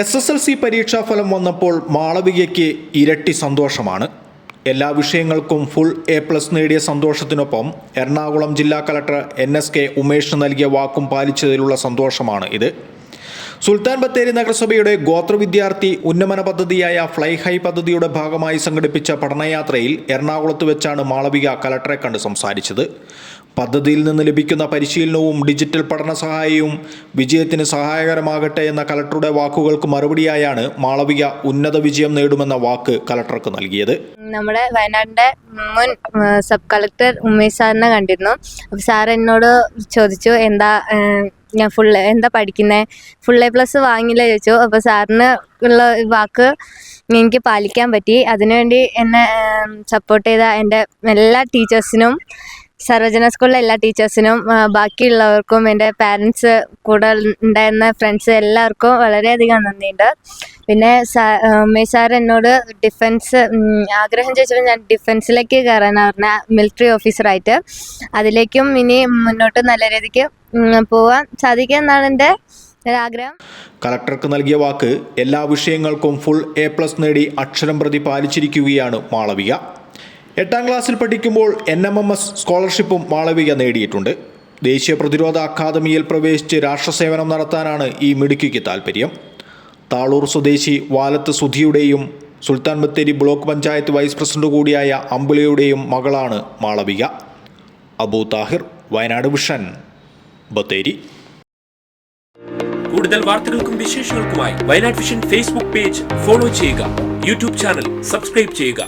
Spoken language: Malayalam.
എസ് എസ് എൽ സി പരീക്ഷാഫലം വന്നപ്പോൾ മാളവികയ്ക്ക് ഇരട്ടി സന്തോഷമാണ്. എല്ലാ വിഷയങ്ങൾക്കും ഫുൾ എ പ്ലസ് നേടിയ സന്തോഷത്തിനൊപ്പം എറണാകുളം ജില്ലാ collector N S K Umesh നൽകിയ വാക്കും പാലിച്ചതിലുള്ള സന്തോഷമാണ് ഇത്. സുൽത്താൻ ബത്തേരി നഗരസഭയുടെ ഗോത്ര വിദ്യാർത്ഥി ഉന്നമന പദ്ധതിയായ ഫ്ലൈ ഹൈ പദ്ധതിയുടെ ഭാഗമായി സംഘടിപ്പിച്ച പഠനയാത്രയിൽ എറണാകുളത്ത് വെച്ചാണ് മാളവിക കലക്ടറെ കണ്ട് സംസാരിച്ചത്. പദ്ധതിയിൽ നിന്ന് ലഭിക്കുന്ന പരിശീലനവും ഡിജിറ്റൽ പഠന സഹായവും വിജയത്തിന് സഹായകരമാകട്ടെ എന്ന കലക്ടറുടെ വാക്കുകൾക്ക് മറുപടിയായാണ് മാളവിക ഉന്നത വിജയം നേടുമെന്ന വാക്ക് കലക്ടർക്ക് നൽകിയത്. നമ്മുടെ വയനാടിന്റെ മുൻ സബ് കളക്ടർ ഉമേഷ് സാറിനെ കണ്ടിരുന്നു. സാർ എന്നോട് ചോദിച്ചു എന്താ ഞാൻ ഫുൾ എന്താ പഠിക്കുന്നത് ഫുൾ എ പ്ലസ് വാങ്ങില്ല ചോദിച്ചു. അപ്പോൾ സാറിന് ഉള്ള വാക്ക് എനിക്ക് പാലിക്കാൻ പറ്റി. അതിനുവേണ്ടി എന്നെ സപ്പോർട്ട് ചെയ്ത എന്റെ എല്ലാ ടീച്ചേഴ്സിനും സർവജന സ്കൂളിലെ എല്ലാ ടീച്ചേഴ്സിനും ബാക്കിയുള്ളവർക്കും എന്റെ പാരൻസ് കൂടെ ഉണ്ടായിരുന്ന ഫ്രണ്ട്സ് എല്ലാവർക്കും വളരെയധികം നന്ദിയുണ്ട്. പിന്നെ ഉമേഷ് സാർ എന്നോട് ഡിഫൻസ് ആഗ്രഹം ചോദിച്ചപ്പോൾ ഞാൻ ഡിഫൻസിലേക്ക് കയറാനാണ് പറഞ്ഞ മിലിറ്ററി ഓഫീസറായിട്ട്. അതിലേക്കും ഇനി മുന്നോട്ട് നല്ല രീതിക്ക് പോവാൻ സാധിക്കുക എന്നാണ് എന്റെ ഒരാഗ്രഹം. കലക്ടർക്ക് നൽകിയ വാക്ക് എല്ലാ വിഷയങ്ങൾക്കും ഫുൾ എ പ്ലസ് നേടി അക്ഷരം പ്രതി പാലിച്ചിരിക്കുകയാണ് മാളവിക. എട്ടാം ക്ലാസ്സിൽ പഠിക്കുമ്പോൾ എൻ എം എം എസ് സ്കോളർഷിപ്പും മാളവിക നേടിയിട്ടുണ്ട്. ദേശീയ പ്രതിരോധ അക്കാദമിയിൽ പ്രവേശിച്ച് രാഷ്ട്രസേവനം നടത്താനാണ് ഈ മിടുക്കിക്ക് താൽപ്പര്യം താളൂർ സ്വദേശി Valath സുധിയുടെയും Sultan Bathery block panchayat vice president കൂടിയായ അമ്പുലയുടെയും മകളാണ് മാളവിക. അബൂ താഹിർ വയനാട് വിഷൻ ബത്തേരി. കൂടുതൽ വാർത്തകൾക്കും വിശേഷങ്ങൾക്കുമായി Wayanad Vision Facebook page follow ചെയ്യുക. യൂട്യൂബ് ചാനൽ സബ്സ്ക്രൈബ് ചെയ്യുക.